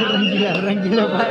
Orang gila, orang gila Pak.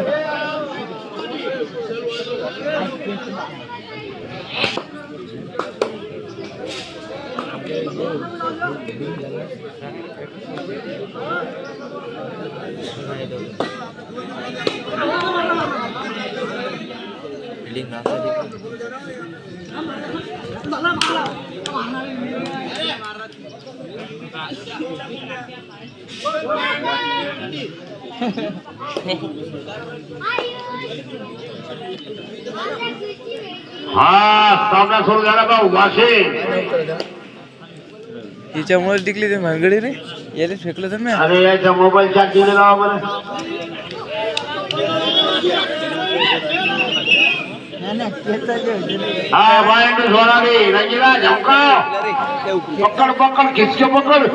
हा सामना सुरू झाला का वाशे हिच्यामुळे टिकली ते भानगडी रे. याला फेकलं तर नाही. अरे याच्या मोबाईल चार्ज हा बायंड सोनाली रंजिला झमकाव पकड पकड खिचके पकड.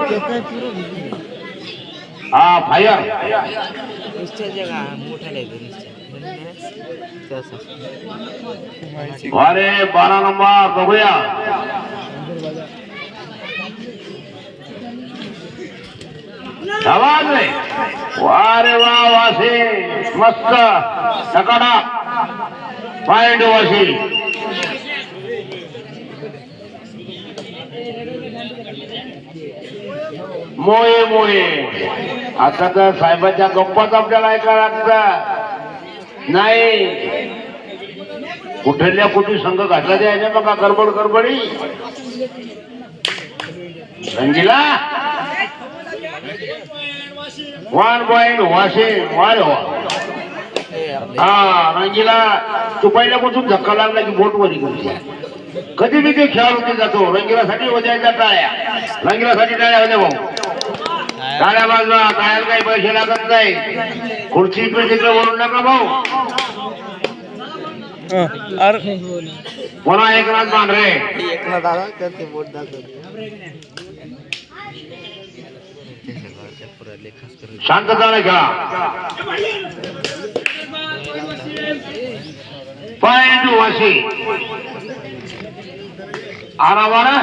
हा फायर अरे बारा नंबर बघूया. आवाज वा रे वा वासे. मस्त. सकाडा पॉइंट वाशी मोये मोये आता तर साहेबाच्या गप्पाच आपल्याला ऐका लागतात नाही. कुठल्या कुठे संघ घातला द्यायचा बघा गडबड गडबडी. रंगीला वन पॉइंट वाशिम वारे वा हा रंगीला तू पहिल्यापासून धक्का लागला की बोट वरी करते कधी बी ते खेळाडू जातो. रंगीलासाठी वजायच्या टाळ्या. रंगीलासाठी टाळ्या होत्या भाऊ. टाळ्या बाजूला टाळ्याला काही पैसे लागत नाही. खुर्ची इकडे तिकडे वळून नका भाऊ. हं, अरे पुन्हा एकनाथ पांढरे शांतताने खेळा पॉइंट वाशी. आरामाना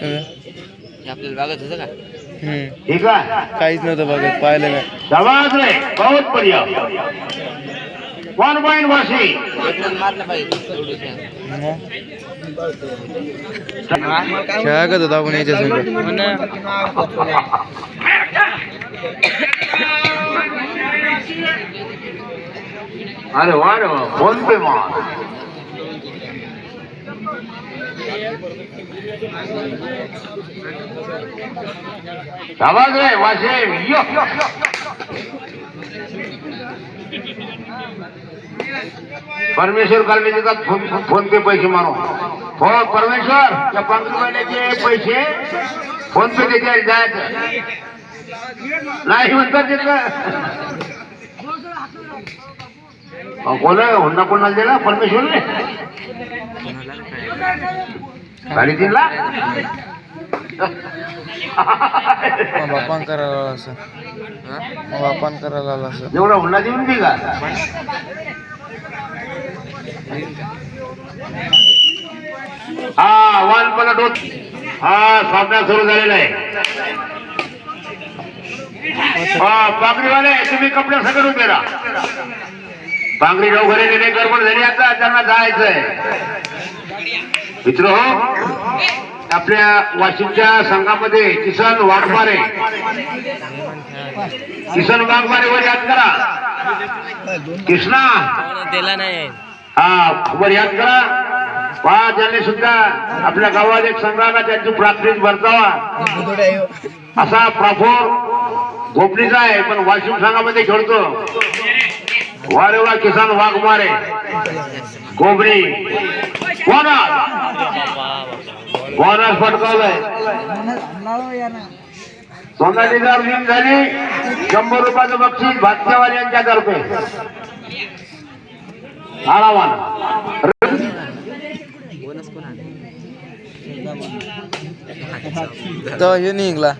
हं, आपल्याला बघत होतं का? हं. ठीक आहे. काहीच नव्हतं बघत पाहिलं नाही. शाबाश रे बहुत बढ़िया. One point Vashi. एक मारलं पाहिजे. खेळा का होता आपण याच्या संग અરે વારે ફોન પે માં સવાજ રે વાસે યો. પરમેશ્વર કાલની જગત ફોન પે પૈસે મારો. થોડો પરમેશ્વર કે પંકજભાઈ જે પૈસે, ફોન પે દેખાય જાય નહીં મંતર कोण हुंडा कोणाला दिला? परमेश्वरने साडेतीन लाख? बापान करायला असं बापान करायला आला असं एवढा हुंडा देऊन बी का? हा वन पलट होत. हा सामना सुरू झालेला आहे. हा पांगरीवाले तुम्ही कपड्या सगळं उभे पांगरी घरी नेणे गडबड झाली आता त्यांना जायचंय. मित्र हो आपल्या वाशिमच्या संघामध्ये किसन वाघमारे. किसन वाघमारे वर याद करा. कृष्णा. दिला नाही हा वर याद करा. पहा त्यांनी सुद्धा आपल्या गावात एक संघाला त्यांची प्राथमिक वर्तावा. असा प्राफोर गोपनीचा आहे पण वाशिम संघामध्ये खेळतो. वारे वा किसान वाघमारे गोबरी बोनस बोनस पटकावलाय. सोनालीला विन झाली. शंभर रुपयाचं बक्षीस भातच्यावाल्यांच्या तर्फे. आरामान तेव्हा हे निघला.